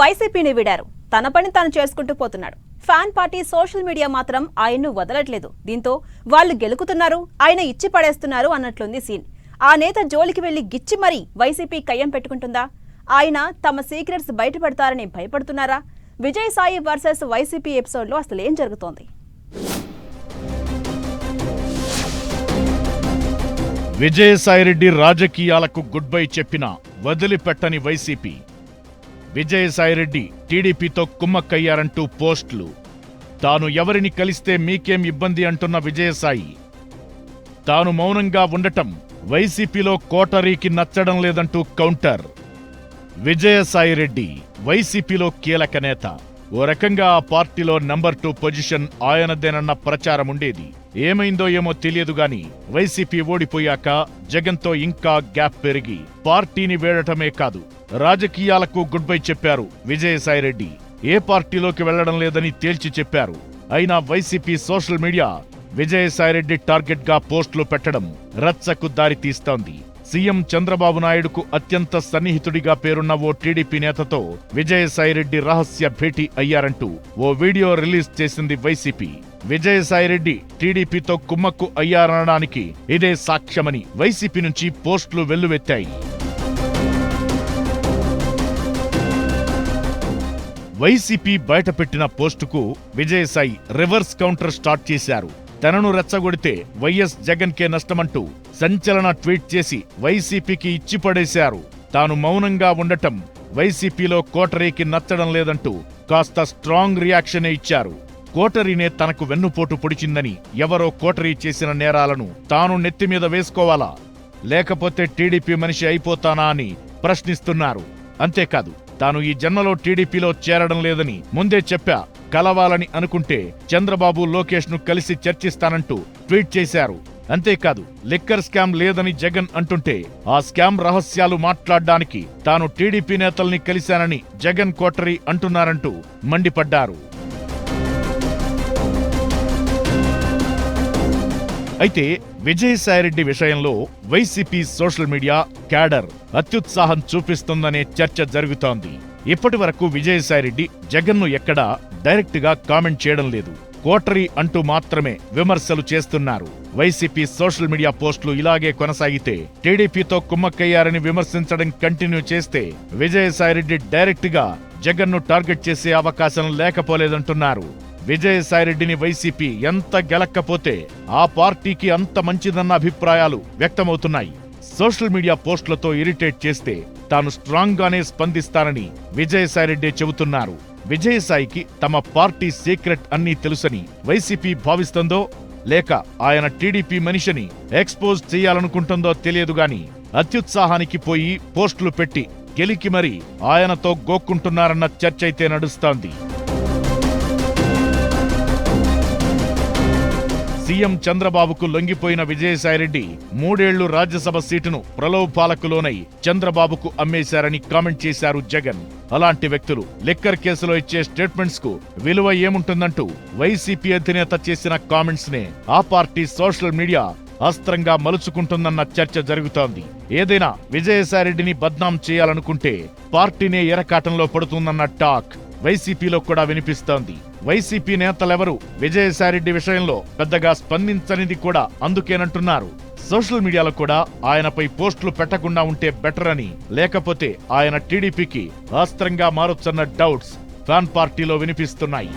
వైసీపీని వీడారు. తన పని తాను చేసుకుంటూ పోతున్నాడు. ఫ్యాన్ పార్టీ సోషల్ మీడియా మాత్రం ఆయన్ను వదలట్లేదు. దీంతో వాళ్ళు గెలుకుతున్నారు ఆయన ఇచ్చి పడేస్తున్నారు అన్నట్లుంది సీన్. ఆ నేత జోలికి వెళ్ళి గిచ్చి మరీ వైసీపీ కయ్యం పెట్టుకుంటుందా? ఆయన తమ సీక్రెట్స్ బయటపెడతారని భయపడుతున్నారా? విజయసాయి వర్సెస్ వైసీపీ ఎపిసోడ్లో అసలు ఏం జరుగుతోంది? విజయసాయిరెడ్డి రాజకీయాలకు గుడ్ బై చెప్పిన వదిలిపెట్టని వైసీపీ. విజయసాయిరెడ్డి టీడీపీతో కుమ్మక్కయ్యారంటూ పోస్టులు. తాను ఎవరిని కలిస్తే మీకేం ఇబ్బంది అంటున్న విజయసాయి. తాను మౌనంగా ఉండటం వైసీపీలో కోటరీకి నచ్చడం లేదంటూ కౌంటర్. విజయసాయిరెడ్డి వైసీపీలో కీలక నేత. ఓ రకంగా ఆ పార్టీలో నంబర్ టూ పొజిషన్ ఆయనదేనన్న ప్రచారం ఉండేది. ఏమైందో ఏమో తెలియదు గాని వైసీపీ ఓడిపోయాక జగన్తో ఇంకా గ్యాప్ పెరిగి పార్టీని వేడటమే కాదు రాజకీయాలకు గుడ్ బై చెప్పారు విజయసాయిరెడ్డి. ఏ పార్టీలోకి వెళ్ళడం లేదని తేల్చి చెప్పారు. అయినా వైసీపీ సోషల్ మీడియా విజయసాయిరెడ్డి టార్గెట్గా పోస్టులు పెట్టడం రచ్చకు దారితీస్తోంది. సీఎం చంద్రబాబు నాయుడుకు అత్యంత సన్నిహితుడిగా పేరున్న ఓ టీడీపీ నేతతో విజయసాయిరెడ్డి రహస్య భేటీ అయ్యారంటూ ఓ వీడియో రిలీజ్ చేసింది వైసీపీ. విజయసాయిరెడ్డి టీడీపీతో కుమ్మక్కు అయ్యారనడానికి ఇదే సాక్ష్యమని వైసీపీ నుంచి పోస్టులు వెల్లువెత్తాయి. వైసీపీ బయటపెట్టిన పోస్టుకు విజయసాయి రివర్స్ కౌంటర్ స్టార్ట్ చేశారు. తనను రెచ్చగొడితే వైఎస్ జగన్కే నష్టమంటూ సంచలన ట్వీట్ చేసి వైసీపీకి ఇచ్చిపడేశారు. తాను మౌనంగా ఉండటం వైసీపీలో కోటరీకి నచ్చడం లేదంటూ కాస్త స్ట్రాంగ్ రియాక్షనే ఇచ్చారు. కోటరీనే తనకు వెన్నుపోటు పొడిచిందని ఎవరో కోటరీ చేసిన నేరాలను తాను నెత్తిమీద వేసుకోవాలా? లేకపోతే టీడీపీ మనిషి అయిపోతానా అని ప్రశ్నిస్తున్నారు. అంతేకాదు తాను ఈ జన్మలో టీడీపీలో చేరడం లేదని ముందే చెప్పా కలవాలని అనుకుంటే చంద్రబాబు లోకేష్ను కలిసి చర్చిస్తానంటూ ట్వీట్ చేశారు. అంతేకాదు లిక్కర్ స్కామ్ లేదని జగన్ అంటుంటే ఆ స్కామ్ రహస్యాలు మాట్లాడడానికి తాను టీడీపీ నేతల్ని కలిశానని జగన్ కోటరీ అంటున్నారంటూ మండిపడ్డారు. అయితే విజయసాయిరెడ్డి విషయంలో వైసీపీ సోషల్ మీడియా క్యాడర్ అత్యుత్సాహం చూపిస్తుందనే చర్చ జరుగుతోంది. ఇప్పటి వరకు విజయసాయిరెడ్డి జగన్ను ఎక్కడా డైరెక్ట్గా కామెంట్ చేయడం లేదు. కోటరీ అంటూ మాత్రమే విమర్శలు చేస్తున్నారు. వైసీపీ సోషల్ మీడియా పోస్టులు ఇలాగే కొనసాగితే టీడీపీతో కుమ్మక్కయ్యారని విమర్శించడం కంటిన్యూ చేస్తే విజయసాయిరెడ్డి డైరెక్ట్గా జగన్ను టార్గెట్ చేసే అవకాశం లేకపోలేదంటున్నారు. విజయసాయిరెడ్డిని వైసీపీ ఎంత గెలక్కపోతే ఆ పార్టీకి అంత మంచిదన్న అభిప్రాయాలు వ్యక్తమవుతున్నాయి. సోషల్ మీడియా పోస్టులతో ఇరిటేట్ చేస్తే తాను స్ట్రాంగ్ గానే స్పందిస్తానని విజయసాయిరెడ్డి చెబుతున్నారు. విజయసాయికి తమ పార్టీ సీక్రెట్ అన్నీ తెలుసని వైసీపీ భావిస్తుందో లేక ఆయన టీడీపీ మనిషిని ఎక్స్పోజ్ చేయాలనుకుంటుందో తెలియదు గాని అత్యుత్సాహానికి పోయి పోస్టులు పెట్టి గెలికి మరీ ఆయనతో గోక్కుంటున్నారన్న చర్చ అయితే నడుస్తోంది. సీఎం చంద్రబాబుకు లొంగిపోయిన విజయసాయిరెడ్డి మూడేళ్ళు రాజ్యసభ సీటును ప్రలోభాలకు చంద్రబాబుకు అమ్మేశారని కామెంట్ చేశారు జగన్. అలాంటి వ్యక్తులు లిక్కర్ కేసులో ఇచ్చే స్టేట్మెంట్స్కు విలువ ఏముంటుందంటూ వైసీపీ అధినేత చేసిన కామెంట్స్ నే ఆ పార్టీ సోషల్ మీడియా అస్త్రంగా మలుచుకుంటుందన్న చర్చ జరుగుతోంది. ఏదైనా విజయసాయిరెడ్డిని బద్నాం చేయాలనుకుంటే పార్టీనే ఎరకాటంలో పడుతుందన్న టాక్. వైసీపీలో కూడా వినిపిస్తోంది. వైసీపీ నేతలెవరూ? విజయసాయిరెడ్డి విషయంలో పెద్దగా స్పందించనిది కూడా అందుకేనంటున్నారు. సోషల్ మీడియాలో కూడా ఆయనపై పోస్టులు పెట్టకుండా ఉంటే బెటర్ అని లేకపోతే ఆయన టీడీపీకి అస్త్రంగా మారొచ్చన్న డౌట్స్ ఫ్యాన్ పార్టీలో వినిపిస్తున్నాయి.